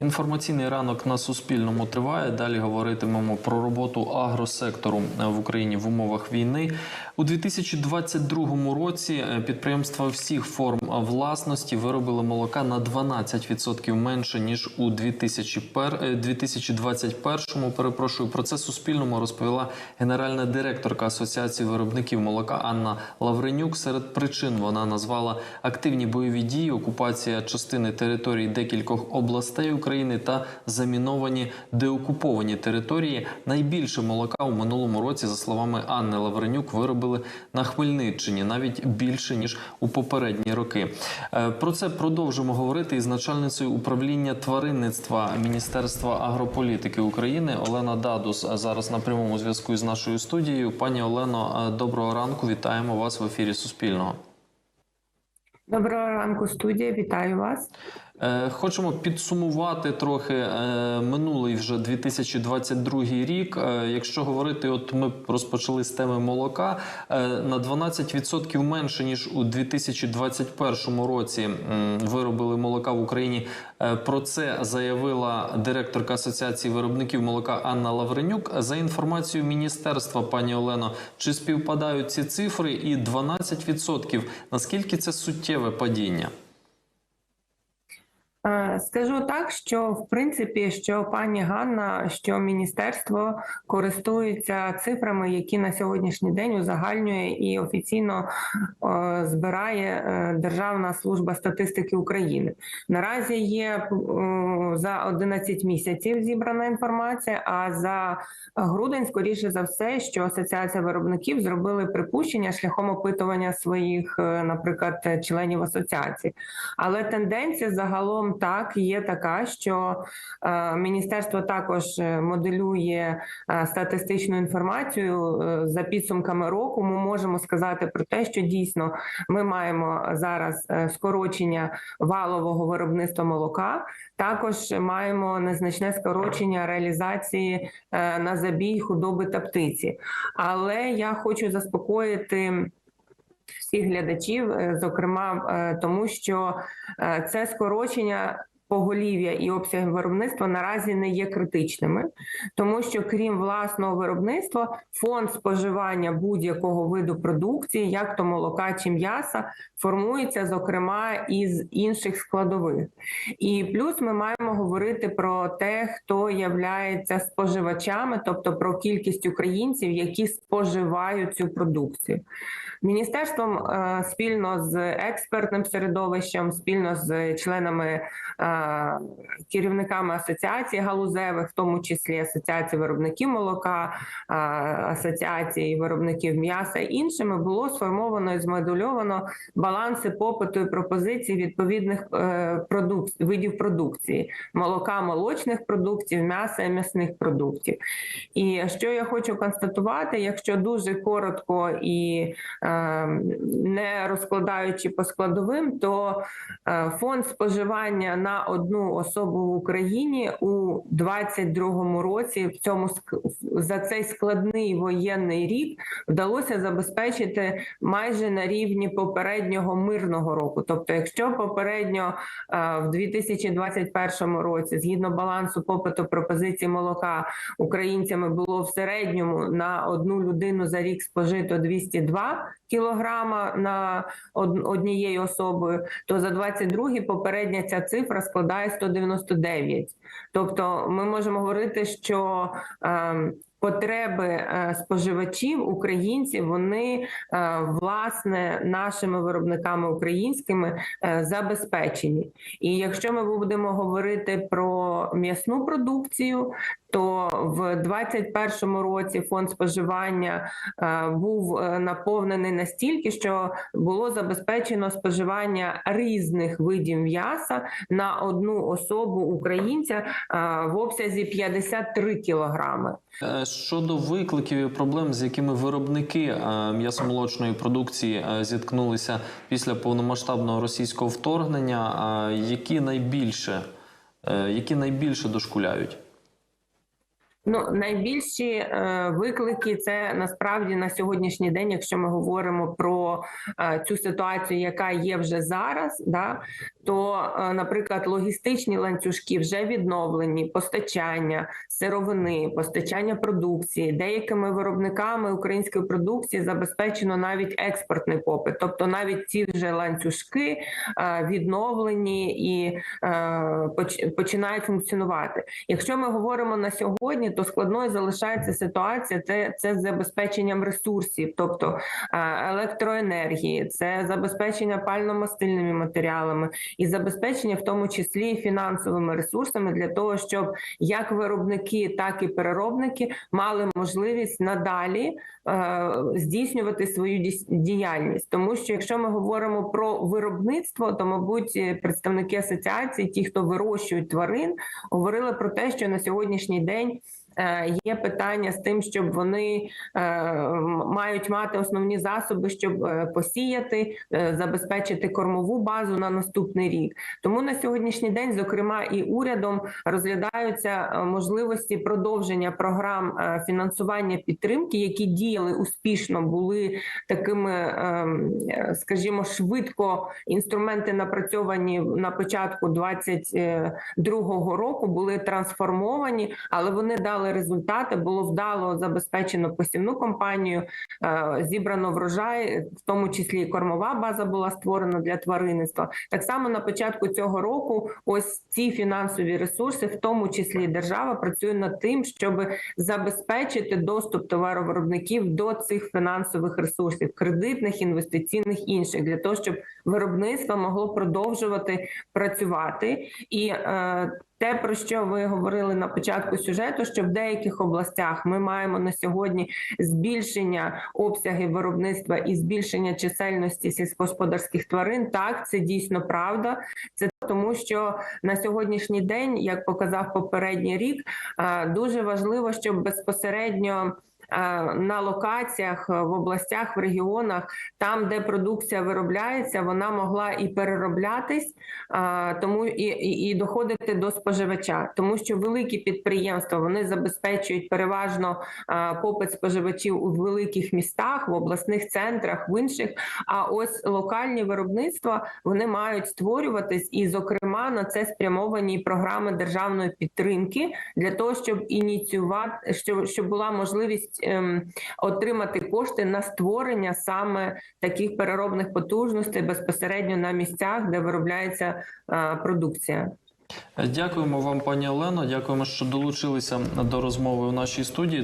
Інформаційний ранок на Суспільному триває. Далі говоритимемо про роботу агросектору в Україні в умовах війни. У 2022 році е, підприємства всіх форм власності виробили молока на 12% менше ніж у 2001, е, 2021. Перепрошую про це Суспільному розповіла генеральна директорка Асоціації виробників молока Анна Лавренюк. Серед причин вона назвала активні бойові дії, окупація частини територій декількох областей України та заміновані деокуповані території. Найбільше молока у минулому році, за словами Анни Лавренюк, виробили на Хмельниччині, навіть більше ніж у попередні роки. Е, Про це продовжимо говорити із начальницею управління тваринництва Міністерства агрополітики України Олена Дадус зараз на прямому зв'язку із нашою студією. Пані Олено, е, доброго ранку. Вітаємо вас в ефірі Суспільного. Доброго ранку, студія. Вітаю вас. Е, Хочемо підсумувати трохи е, минулий вже 2022 рік. Е, Якщо говорити, от ми розпочали з теми молока на 12% менше ніж у 2021 році виробили молока в Україні. Про це заявила директорка Асоціації виробників молока Анна Лавренюк. За інформацією міністерства, пані Олено, чи співпадають ці цифри? І 12% – наскільки це суттєве падіння? Е, Скажу так, що в принципі, що пані Ганна, що міністерство користується цифрами, які на сьогоднішній день узагальнює і офіційно е, збирає е, Державна служба статистики України. Наразі є за 11 місяців зібрана інформація. А за грудень, скоріше за все, що асоціація виробників зробили припущення шляхом опитування своїх, наприклад, членів асоціації. Але тенденція загалом так є така, що е, міністерство також е, моделює е, статистичну інформацію за підсумками року. Ми можемо сказати про те, що дійсно ми маємо зараз скорочення валового виробництва молока. Також маємо незначне скорочення реалізації на забій худоби та птиці. Але я хочу заспокоїти всіх глядачів, е, зокрема е, тому, що е, це скорочення. Поголів'я і обсяги виробництва наразі не є критичними, тому що крім власного виробництва, фонд споживання будь-якого виду продукції, як то молока чи м'яса, формується зокрема із інших складових. І плюс ми маємо говорити про те, хто являється споживачами, тобто про кількість українців, які споживають цю продукцію. Міністерством е, спільно з експертним середовищем, спільно з членами е, керівниками асоціацій галузевих, в тому числі асоціації виробників молока, асоціації виробників м'яса і іншими, було сформовано і змодульовано баланси попиту і пропозицій відповідних е, продук... видів продукції: молока, молочних продуктів, м'яса і м'ясних продуктів. І що я хочу констатувати, якщо дуже коротко і е, не розкладаючи по складовим, то е, фонд споживання на одну особу в Україні у 2022 році в цьому за цей складний воєнний рік вдалося забезпечити майже на рівні попереднього мирного року. Тобто, якщо попередньо е, в 2021 році, згідно балансу попиту пропозиції молока, українцями було в середньому на одну людину за рік спожито 202 кілограма на од- однією особою, то за 22 попередня ця цифра складає 199. Тобто, ми можемо говорити, що ем, Потреби е, споживачів, українців, вони е, власне нашими виробниками українськими е, забезпечені. І якщо ми будемо говорити про м'ясну продукцію, то в 2021 році фонд споживання був наповнений настільки, що було забезпечено споживання різних видів м'яса на одну особу українця в обсязі 53 кілограми. Щодо викликів і проблем, з якими виробники е, м'ясомолочної продукції е, зіткнулися після повномасштабного російського вторгнення, е, які найбільше, які найбільше дошкуляють? Ну, найбільші е, виклики це насправді на сьогоднішній день, якщо ми говоримо про е, цю ситуацію, яка є вже зараз, да то, е, наприклад, логістичні ланцюжки вже відновлені, постачання сировини, постачання продукції. Деякими виробниками української продукції забезпечено навіть експортний попит, тобто навіть ці вже ланцюжки е, відновлені і е, починають функціонувати. Якщо ми говоримо на сьогодні, то складною залишається ситуація. Це, це з забезпеченням ресурсів, тобто електроенергії, це забезпечення пально-мастильними матеріалами і забезпечення, в тому числі фінансовими ресурсами для того, щоб як виробники, так і переробники мали можливість надалі е, здійснювати свою діяльність. Тому що якщо ми говоримо про виробництво, то мабуть представники асоціації, ті, хто вирощують тварин, говорили про те, що на сьогоднішній день. Е, Є питання з тим, щоб вони е, мають мати основні засоби, щоб е, посіяти, забезпечити кормову базу на наступний рік. Тому на сьогоднішній день, зокрема, і урядом розглядаються можливості продовження програм фінансування підтримки, які діяли успішно, були такими, скажімо, швидко інструменти напрацьовані на початку 22-го року, були трансформовані, але вони дали результати. Було вдало забезпечено посівну кампанію, е, зібрано врожай, в тому числі і кормова база була створена для тваринництва. Так само на початку цього року, ось ці фінансові ресурси, в тому числі держава, працює над тим, щоб забезпечити доступ товаровиробників до цих фінансових ресурсів, кредитних, інвестиційних інших, для того, щоб виробництво могло продовжувати працювати і. Те, про що ви говорили на початку сюжету, що в деяких областях ми маємо на сьогодні збільшення обсягів виробництва і збільшення чисельності сільськогосподарських тварин. Так, це дійсно правда. Це тому, що на сьогоднішній день, як показав попередній рік, дуже важливо, щоб безпосередньо. Е, На локаціях е, в областях, в регіонах, там, де продукція виробляється, вона могла і перероблятись, е, тому і, і, і доходити до споживача, тому що великі підприємства вони забезпечують переважно попит споживачів у великих містах, в обласних центрах, в інших. А ось локальні виробництва вони мають створюватись, і, зокрема, на це спрямовані програми державної підтримки для того, щоб ініціювати, щоб, щоб була можливість ем, отримати кошти на створення саме таких переробних потужностей безпосередньо на місцях, де виробляється е, продукція. Дякуємо вам, пані Олено. Дякуємо, що долучилися до розмови у нашій студії.